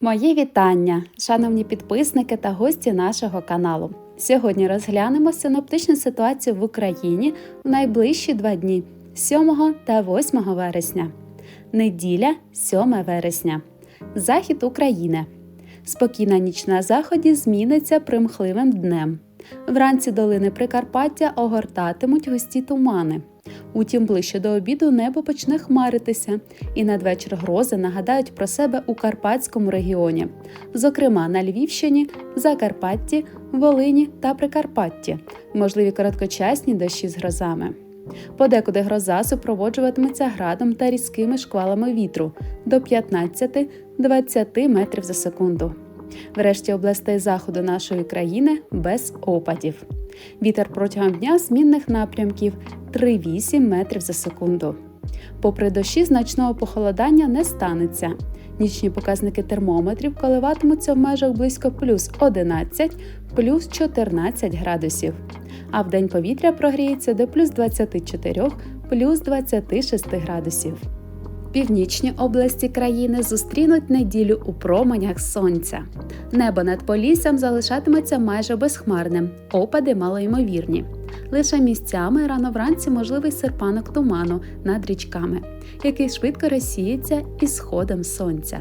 Мої вітання, шановні підписники та гості нашого каналу. Сьогодні розглянемо синоптичну ситуацію в Україні в найближчі два дні 7 та 8 вересня. Неділя 7 вересня. Захід України. Спокійна ніч на заході зміниться примхливим днем. Вранці долини Прикарпаття огортатимуть густі тумани. Утім, ближче до обіду небо почне хмаритися, і надвечір грози нагадають про себе у Карпатському регіоні, зокрема на Львівщині, Закарпатті, Волині та Прикарпатті, можливі короткочасні дощі з грозами. Подекуди гроза супроводжуватиметься градом та різкими шквалами вітру до 15-20 метрів за секунду. Врешті областей заходу нашої країни без опадів. Вітер протягом дня змінних напрямків 3-8 метрів за секунду. Попри дощі, значного похолодання не станеться. Нічні показники термометрів коливатимуться в межах близько плюс 11, плюс 14 градусів. А в день повітря прогріється до плюс 24, плюс 26 градусів. Північні області країни зустрінуть неділю у променях сонця. Небо над поліссям залишатиметься майже безхмарним, опади малоймовірні. Лише місцями рано вранці можливий серпанок туману над річками, який швидко розсіється із сходом сонця.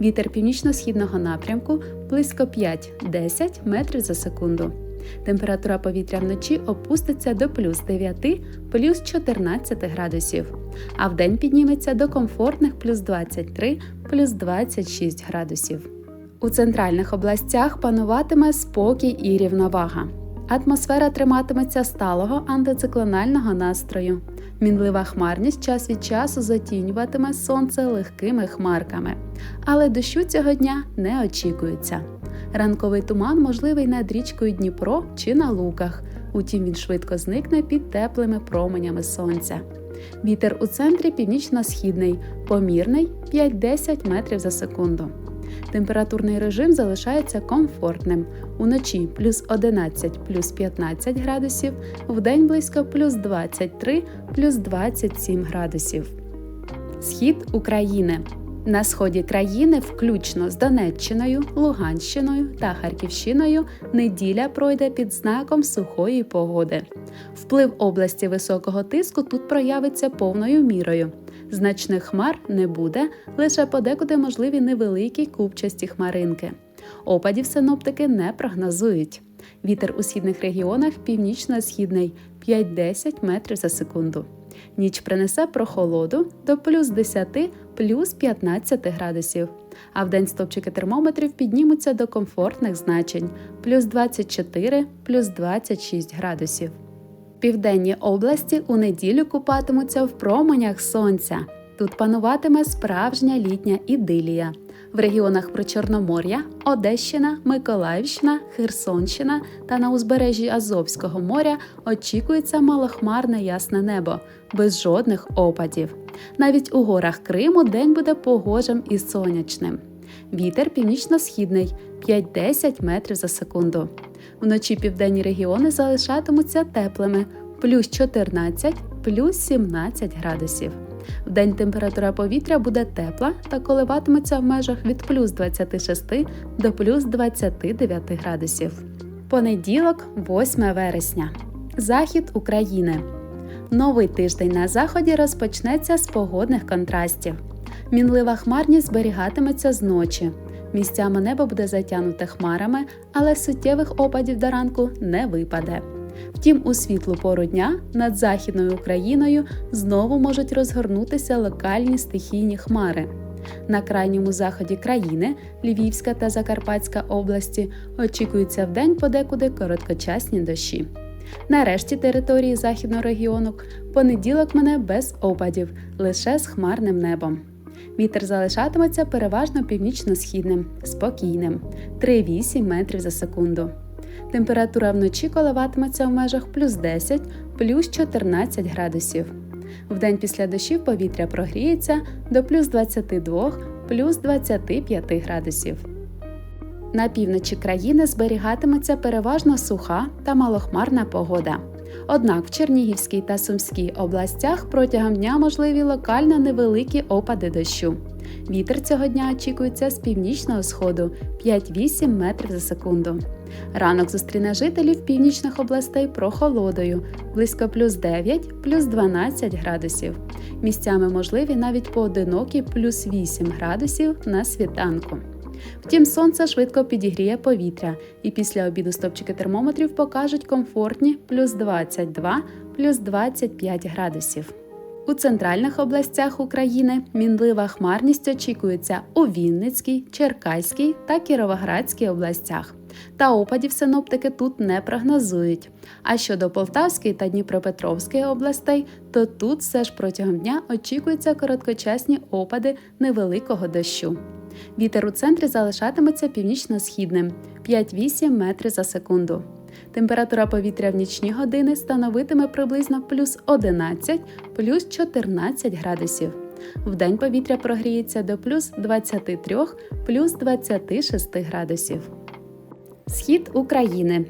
Вітер північно-східного напрямку близько 5-10 метрів за секунду. Температура повітря вночі опуститься до плюс 9, плюс 14 градусів, а вдень підніметься до комфортних плюс 23, плюс 26 градусів. У центральних областях пануватиме спокій і рівновага. Атмосфера триматиметься сталого антициклонального настрою. Мінлива хмарність час від часу затінюватиме сонце легкими хмарками, але дощу цього дня не очікується. Ранковий туман можливий над річкою Дніпро чи на луках, утім він швидко зникне під теплими променями сонця. Вітер у центрі північно-східний, помірний 5-10 метрів за секунду. Температурний режим залишається комфортним. Уночі плюс 11 плюс 15 градусів, вдень близько плюс 23 плюс 27 градусів. Схід України. На сході країни, включно з Донеччиною, Луганщиною та Харківщиною, неділя пройде під знаком сухої погоди. Вплив області високого тиску тут проявиться повною мірою. Значних хмар не буде, лише подекуди можливі невеликі купчасті хмаринки. Опадів синоптики не прогнозують. Вітер у східних регіонах північно-східний 5-10 метрів за секунду. Ніч принесе прохолоду до плюс 10 плюс 15 градусів, а вдень стопчики термометрів піднімуться до комфортних значень плюс 24 плюс 26 градусів. Південні області у неділю купатимуться в променях сонця. Тут пануватиме справжня літня ідилія. В регіонах Причорномор'я, Одещина, Миколаївщина, Херсонщина та на узбережжі Азовського моря очікується малохмарне ясне небо, без жодних опадів. Навіть у горах Криму день буде погожим і сонячним. Вітер північно-східний 5-10 метрів за секунду. Вночі південні регіони залишатимуться теплими плюс 14, плюс 17 градусів. Вдень температура повітря буде тепла та коливатиметься в межах від плюс 26 до плюс 29 градусів. Понеділок, 8 вересня. Захід України. Новий тиждень на заході розпочнеться з погодних контрастів. Мінлива хмарність зберігатиметься зночі. Місцями небо буде затягнуте хмарами, але суттєвих опадів до ранку не випаде. Втім, у світлу пору дня над Західною Україною знову можуть розгорнутися локальні стихійні хмари. На крайньому заході країни Львівська та Закарпатська області очікуються вдень подекуди короткочасні дощі. Нарешті території західного регіону понеділок мене без опадів, лише з хмарним небом. Вітер залишатиметься переважно північно-східним, спокійним 3-8 метрів за секунду. Температура вночі коливатиметься в межах плюс 10, плюс 14 градусів. Вдень після дощів повітря прогріється до плюс 22, плюс 25 градусів. На півночі країни зберігатиметься переважно суха та малохмарна погода. Однак в Чернігівській та Сумській областях протягом дня можливі локально невеликі опади дощу. Вітер цього дня очікується з північного сходу 5-8 метрів за секунду. Ранок зустріне жителів північних областей прохолодою близько плюс 9, плюс 12 градусів. Місцями можливі навіть поодинокі плюс 8 градусів на світанку. Втім, сонце швидко підігріє повітря, і після обіду стопчики термометрів покажуть комфортні плюс 22, плюс 25 градусів. У центральних областях України мінлива хмарність очікується у Вінницькій, Черкаській та Кіровоградській областях. Та опадів синоптики тут не прогнозують. А щодо Полтавської та Дніпропетровської областей, то тут все ж протягом дня очікуються короткочасні опади невеликого дощу. Вітер у центрі залишатиметься північно-східним 5-8 метрів за секунду. Температура повітря в нічні години становитиме приблизно плюс 11, плюс 14 градусів. Вдень повітря прогріється до плюс 23, плюс 26 градусів. Схід України.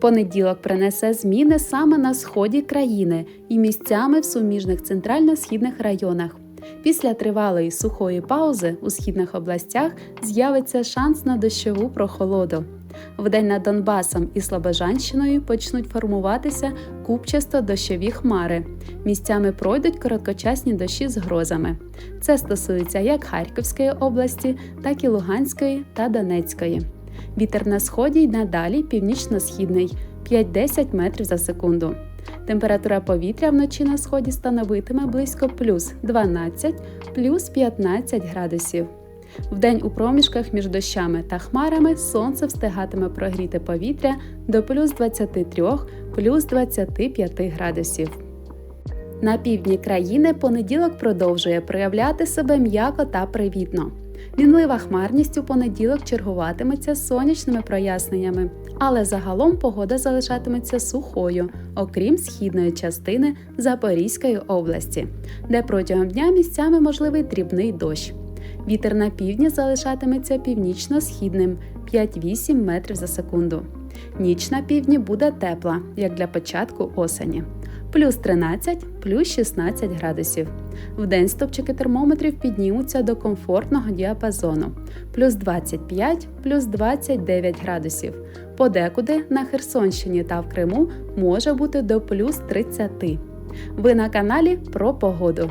Понеділок принесе зміни саме на сході країни і місцями в суміжних центрально-східних районах. Після тривалої сухої паузи у східних областях з'явиться шанс на дощову прохолоду. Вдень над Донбасом і Слобожанщиною почнуть формуватися купчасто дощові хмари. Місцями пройдуть короткочасні дощі з грозами. Це стосується як Харківської області, так і Луганської та Донецької. Вітер на сході й надалі північно-східний 5-10 метрів за секунду. Температура повітря вночі на сході становитиме близько плюс 12, плюс 15 градусів. Вдень у проміжках між дощами та хмарами сонце встигатиме прогріти повітря до плюс 23, плюс 25 градусів. На півдні країни понеділок продовжує проявляти себе м'яко та привітно. Мінлива хмарність у понеділок чергуватиметься з сонячними проясненнями, але загалом погода залишатиметься сухою, окрім східної частини Запорізької області, де протягом дня місцями можливий дрібний дощ. Вітер на півдні залишатиметься північно-східним 5-8 метрів за секунду. Ніч на півдні буде тепла, як для початку осені. Плюс 13, плюс 16 градусів. Вдень стопчики термометрів піднімуться до комфортного діапазону плюс 25, плюс 29 градусів. Подекуди на Херсонщині та в Криму може бути до плюс 30. Ви на каналі про погоду.